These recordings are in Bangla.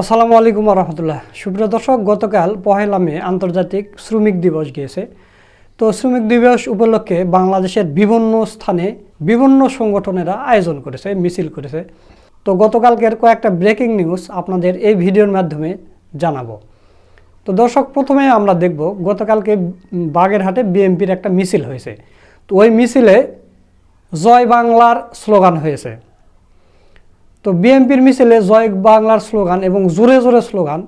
আসসালামু আলাইকুম রহমতুল্লাহ। সুপ্রিয় দর্শক, গতকাল পহেলা মে আন্তর্জাতিক শ্রমিক দিবস গিয়েছে। তো শ্রমিক দিবস উপলক্ষে বাংলাদেশের বিভিন্ন স্থানে বিভিন্ন সংগঠনেরা আয়োজন করেছে, মিছিল করেছে। তো গতকালকের কয়েকটা ব্রেকিং নিউজ আপনাদের এই ভিডিওর মাধ্যমে জানাব। তো দর্শক, প্রথমে আমরা দেখব, গতকালকে বাগেরহাটে বিএমপির একটা মিছিল হয়েছে। তো ওই মিছিলে জয় বাংলার স্লোগান হয়েছে। তো বিএনপির মিছিলে জয় বাংলার স্লোগান এবং জোরে জোরে স্লোগান,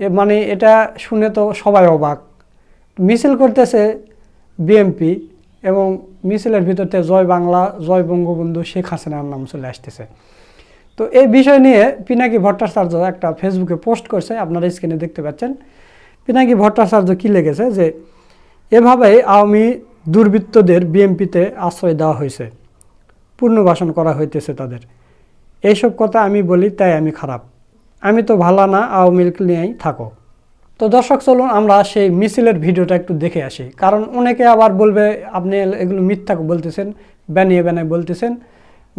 এ মানে এটা শুনে তো সবাই অবাক। মিছিল করতেছে বিএনপি এবং মিছিলের ভিতরতে জয় বাংলা, জয় বঙ্গবন্ধু শেখ হাসিনার নাম চলে আসতেছে। তো এই বিষয় নিয়ে পিনাকি ভট্টাচার্য একটা ফেসবুকে পোস্ট করছে, আপনারা স্ক্রিনে দেখতে পাচ্ছেন। পিনাকি ভট্টাচার্য কী লেগেছে যে, এভাবেই আওয়ামী দুর্বৃত্তদের বিএনপিতে আশ্রয় দেওয়া হয়েছে। পুনর্বাসন করা হইতেছে তাদের। এইসব কথা আমি বলি, তাই আমি খারাপ। আমি তো ভালো না, আওয়ামী লীগ নিয়েই থাকো। তো দর্শক, চলুন আমরা সেই মিছিলের ভিডিওটা একটু দেখে আসি। কারণ অনেকে আবার বলবে, আপনি এগুলো মিথ্যা বলতেছেন, বানিয়ে বানিয়ে বলতেছেন।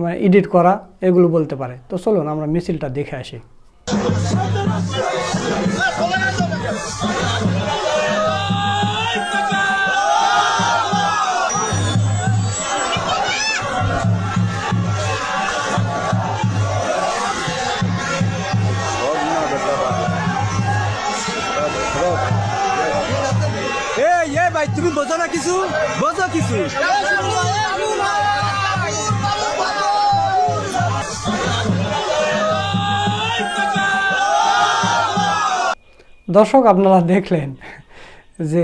মানে এডিট করা, এগুলো বলতে পারে। তো চলুন, আমরা মিছিলটা দেখে আসি। ভাই, তুমি বোঝো না কিছু? বোঝো কিছু? দর্শক আপনারা দেখলেন যে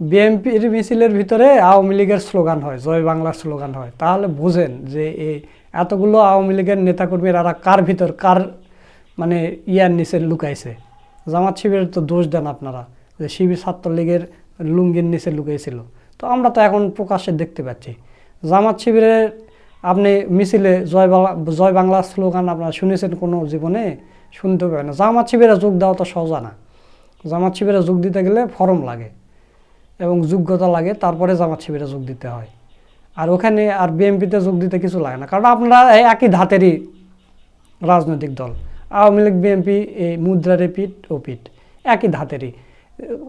বিএনপির মিছিলের ভিতরে আওয়ামী লীগের স্লোগান হয়, জয় বাংলার স্লোগান হয়। তাহলে বুঝেন যে এই এতগুলো আওয়ামী লীগের নেতাকর্মীরা কার ভিতর কার মানে ইয়ার নিচে লুকাইছে? জামাত শিবিরের তো দোষ দেন আপনারা যে শিবির ছাত্রলীগের লুঙ্গির নিচে লুকাইছিল। তো আমরা তো এখন প্রকাশ্যে দেখতে পাচ্ছি। জামাত শিবিরের আপনি মিছিলে জয় বাংলা জয় বাংলা স্লোগান আপনারা শুনেছেন কোনো জীবনে? শুনতে পাবেন জামাত শিবিরে যোগ দেওয়া তো সহজা না। জামাত শিবিরে যোগ দিতে গেলে ফর্ম লাগে এবং যোগ্যতা লাগে, তারপরে জামাত শিবিরে যোগ দিতে হয়। আর ওখানে আর বিএনপিতে যোগ দিতে কিছু লাগে না, কারণ আপনারা একই ধাতেরই রাজনৈতিক দল। আওয়ামী লীগ, বিএনপি, এই মুদ্রারে পিঠ ও পিঠ, একই ধাতেরই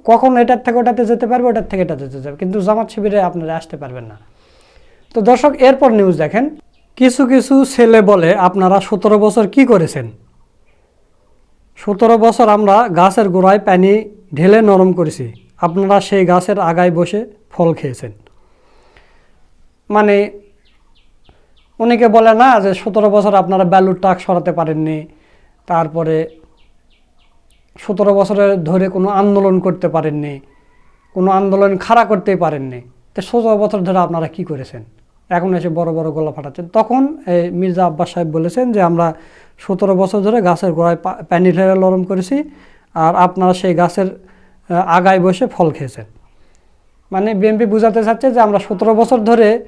কখন এটার থেকে ওটাতে যেতে পারবে, ওটার থেকে এটাতে যেতে পারবে, কিন্তু জামাত শিবিরে আপনারা আসতে পারবেন না। তো দর্শক, এরপর নিউজ দেখেন। কিছু কিছু ছেলে বলে, আপনারা সতেরো বছর কি করেছেন? সতেরো বছর আমরা গাছের গোড়ায় পানি ঢেলে নরম করেছি। আপনারা সেই গাছের আগায় বসে ফল খেয়েছেন। মানে অনেকে বলে না যে সতেরো বছর আপনারা ব্যালুর টাক সরাতে পারেননি। তারপরে সতেরো বছরের ধরে কোনো আন্দোলন করতে পারেননি, কোনো আন্দোলন খাড়া করতেই পারেননি। তো সতেরো বছর ধরে আপনারা কি করেছেন? এখন এসে বড় বড় গলা ফাটাচ্ছেন। তখন এই মির্জা আব্বাস সাহেব বলেছেন যে, আমরা সতেরো বছর ধরে গাছের গোড়ায় পা- পানি ঢেলে নরম করেছি আর আপনারা সেই গাছের আগায় বসে ফল খেয়েছেন। মানে বিএনপি বোঝাতে চাচ্ছে যে, আমরা সতেরো বছর ধরে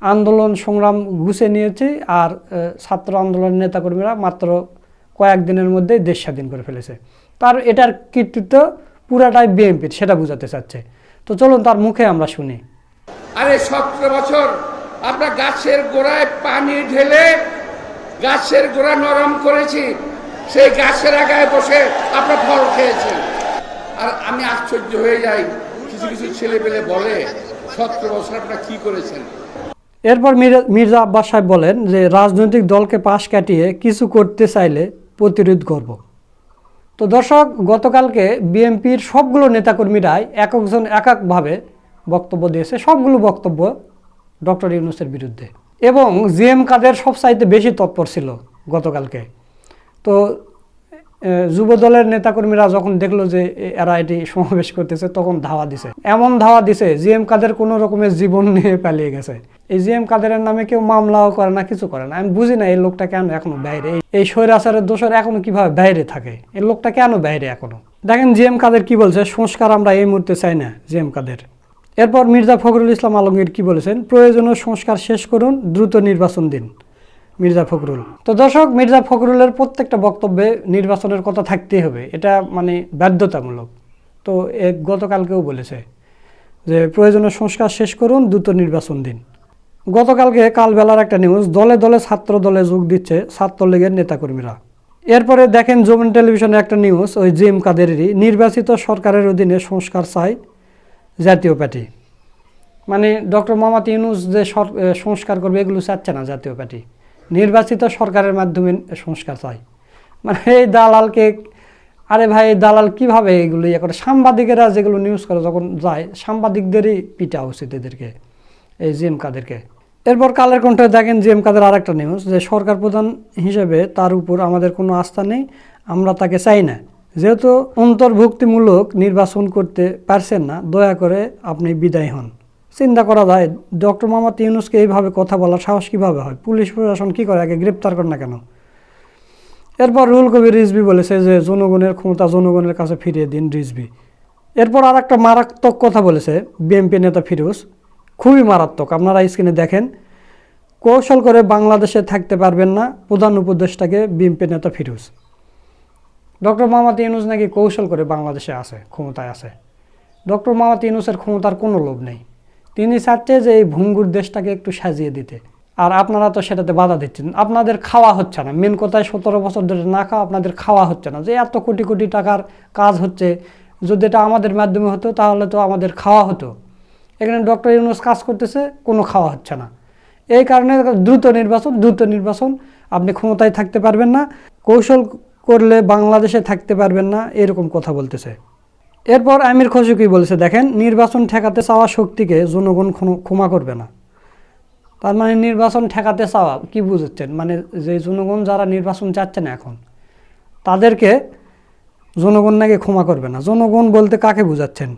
আন্দোলন, সংগ্রাম গুছিয়ে নিয়েছি আর ছাত্র আন্দোলনের নেতাকর্মীরা মাত্র কয়েকদিনের মধ্যেই দেশ স্বাধীন করে ফেলেছে। তার এটার কৃতিত্ব পুরাটাই বিএনপির, সেটা বোঝাতে চাচ্ছে। তো চলুন তার মুখে আমরা শুনি। আরে সতেরো বছর আমরা গাছের গোড়ায় পানি ঢেলে গাছের গোড়া নরম করেছি। সেই গাছের আগায় বসে আমরা ফল খেয়েছি। আর আমি আশ্চর্য হয়ে যাই, কিছু কিছু ছেলে পেলে বলে, সতেরো বছর আপনারা কি করেছেন? এরপর মির্জা- আব্বাস সাহেব বলেন যে, রাজনৈতিক দলকে পাশ কাটিয়ে কিছু করতে চাইলে প্রতিরোধ করব। তো দর্শক, গতকালকে বিএনপির সবগুলো নেতাকর্মীরাই এক একজন এক একভাবে বক্তব্য দিয়েছে। সবগুলো বক্তব্য ডক্টর ইউনুসের বিরুদ্ধে। এবং জিএম কাদের সবচাইতে বেশি তৎপর ছিল গতকালকে। তো যুব দলের নেতাকর্মীরা যখন দেখল যে এরা এটি সমাবেশ করতেছে, তখন ধাওয়া দিছে। এমন ধাওয়া দিছে, জিএম কাদের কোনো রকমের জীবন নিয়ে পালিয়ে গেছে। এই জিএম কাদেরের নামে কেউ মামলাও করে না, কিছু করে না। আমি বুঝি না এই লোকটা কেন এখনও বাইরে? এই- স্বৈরাচারের দোষর এখনও কীভাবে বাইরে থাকে? এই লোকটা কেন বাইরে এখনও? দেখেন জিএম কাদের কি বলছে? সংস্কার আমরা এই মুহূর্তে চাই না জিএম কাদের। এরপর মির্জা ফখরুল ইসলাম আলমগীর কি বলেছেন? প্রয়োজনীয় সংস্কার শেষ করুন, দ্রুত নির্বাচন দিন। মির্জা ফখরুল। তো দর্শক, মির্জা ফখরুলের প্রত্যেকটা বক্তব্যে নির্বাচনের কথা থাকতেই হবে। এটা মানে বাধ্যতামূলক। তো গতকালকেও বলেছে যে, প্রয়োজনীয় সংস্কার শেষ করুন, দ্রুত নির্বাচন দিন। গতকালকে কালবেলার একটা নিউজ, দলে দলে ছাত্র দলে যোগ দিচ্ছে ছাত্রলীগের নেতাকর্মীরা। এরপরে দেখেন জমিন টেলিভিশনে একটা নিউজ, ওই জি এম কাদেরেরই, নির্বাচিত সরকারের অধীনে সংস্কার চায় জাতীয় পার্টি। মানে ডক্টর মোহাম্মদ ইউনুস যে সংস্কার করবে, এগুলো চাচ্ছে না জাতীয় পার্টি। নির্বাচিত সরকারের মাধ্যমে সংস্কার চাই মানে এই দালালকে, আরে ভাই দালাল কীভাবে এগুলো ইয়ে করে? সাংবাদিকেরা যেগুলো নিউজ করে যখন যায়, সাংবাদিকদেরই পিটা উচিত এদেরকে, এই জি এম কাদেরকে। এরপর কালের কণ্ঠে দেখেন জি এম কাদের আরেকটা নিউজ যে সরকার প্রধান হিসেবে তার উপর আমাদের কোনো আস্থা নেই, আমরা তাকে চাই না। যেহেতু অন্তর্ভুক্তিমূলক নির্বাচন করতে পারছেন না, দয়া করে আপনি বিদায় হন। চিন্তা করা যায়, ডক্টর মোহাম্মদ ইউনুসকে এইভাবে কথা বলার সাহস কীভাবে হয়? পুলিশ প্রশাসন কী করে? আগে গ্রেপ্তার করে না কেন? এরপর রুহুল কবির রিজবি বলেছে যে, জনগণের ক্ষমতা জনগণের কাছে ফিরিয়ে দিন রিজবি এরপর আর একটা মারাত্মক কথা বলেছে বিএনপি নেতা ফিরোজ। খুবই মারাত্মক। আপনারা স্ক্রিনে দেখেন, কৌশল করে বাংলাদেশে থাকতে পারবেন না প্রধান উপদেষ্টাকে বিএনপি নেতা ফিরোজ। ডক্টর মোহাম্মদ ইউনুস নাকি কৌশল করে বাংলাদেশে আছে, ক্ষমতায় আছে। ডক্টর মোহাম্মদ ইউনুসের ক্ষমতার কোনো লোভ নেই। তিনি চাচ্ছে যে এই ভঙ্গুর দেশটাকে একটু সাজিয়ে দিতে। আর আপনারা তো সেটাতে বাধা দিচ্ছেন। আপনাদের খাওয়া হচ্ছে না। মেন কথায় সতেরো বছর ধরে না খাওয়া আপনাদের খাওয়া হচ্ছে না। যে এত কোটি কোটি টাকার কাজ হচ্ছে, যদি এটা আমাদের মাধ্যমে হতো, তাহলে তো আমাদের খাওয়া হতো। এখানে ডক্টর ইউনুস কাজ করতেছে, কোনো খাওয়া হচ্ছে না। এই কারণে দ্রুত নির্বাচন দ্রুত নির্বাচন। আপনি ক্ষমতায় থাকতে পারবেন না। কৌশল করলে বাংলাদেশে থাকতে পারবেন না, এরকম কথা বলতেছে। এরপর আমির খসুকি বলেছে, দেখেন, নির্বাচন ঠেকাতে চাওয়া শক্তিকে জনগণ ক্ষমা করবে না। তার মানে নির্বাচন ঠেকাতে চাওয়া, কি বুঝাচ্ছেন মানে যে জনগণ যারা নির্বাচন চাচ্ছে না এখন, তাদেরকে জনগণ নাকি ক্ষমা করবে না। জনগণ বলতে কাকে বুঝাচ্ছেন?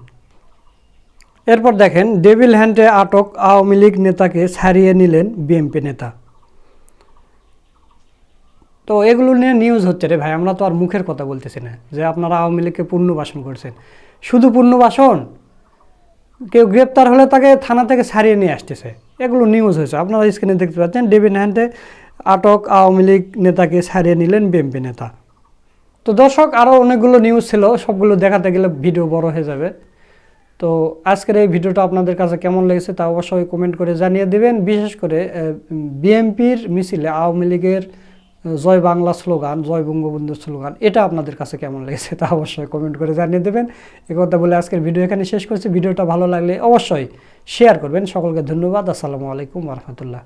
এরপর দেখেন, ডেভিল হ্যান্ডে আটক আওয়ামী লীগ নেতাকে ছাড়িয়ে নিলেন বিএনপি নেতা। তো এগুলো নিয়ে নিউজ হচ্ছে রে ভাই, আমরা তো আর মুখের কথা বলতেছি না যে আপনারা আওয়ামী লীগকে পূর্ণবাসন করছেন। শুধু পূর্ণবাসন কেউ গ্রেপ্তার হলে তাকে থানা থেকে ছাড়িয়ে নিয়ে আসতেছে। এগুলো নিউজ হয়েছে। আপনারা স্ক্রিনে দেখতে পাচ্ছেন ডেভিন হ্যান্ডে আটক আওয়ামী লীগ নেতাকে ছাড়িয়ে নিলেন বিএনপি নেতা। তো দর্শক আরও অনেকগুলো নিউজ ছিল, সবগুলো দেখাতে গেলে ভিডিও বড় হয়ে যাবে। তো আজকের এই ভিডিওটা আপনাদের কাছে কেমন লেগেছে তা অবশ্যই কমেন্ট করে জানিয়ে দেবেন। বিশেষ করে বিএনপির মিছিলে আওয়ামী লীগের জয় বাংলা স্লোগান, জয় বঙ্গবন্ধুর স্লোগান, এটা আপনাদের কাছে কেমন লেগেছে তা অবশ্যই কমেন্ট করে জানিয়ে দেবেন। এ কথা বলে আজকের ভিডিও এখানে শেষ করছি। ভিডিওটা ভালো লাগলে অবশ্যই শেয়ার করবেন। সকলকে ধন্যবাদ। আসসালামু আলাইকুম রহমতুল্লাহ।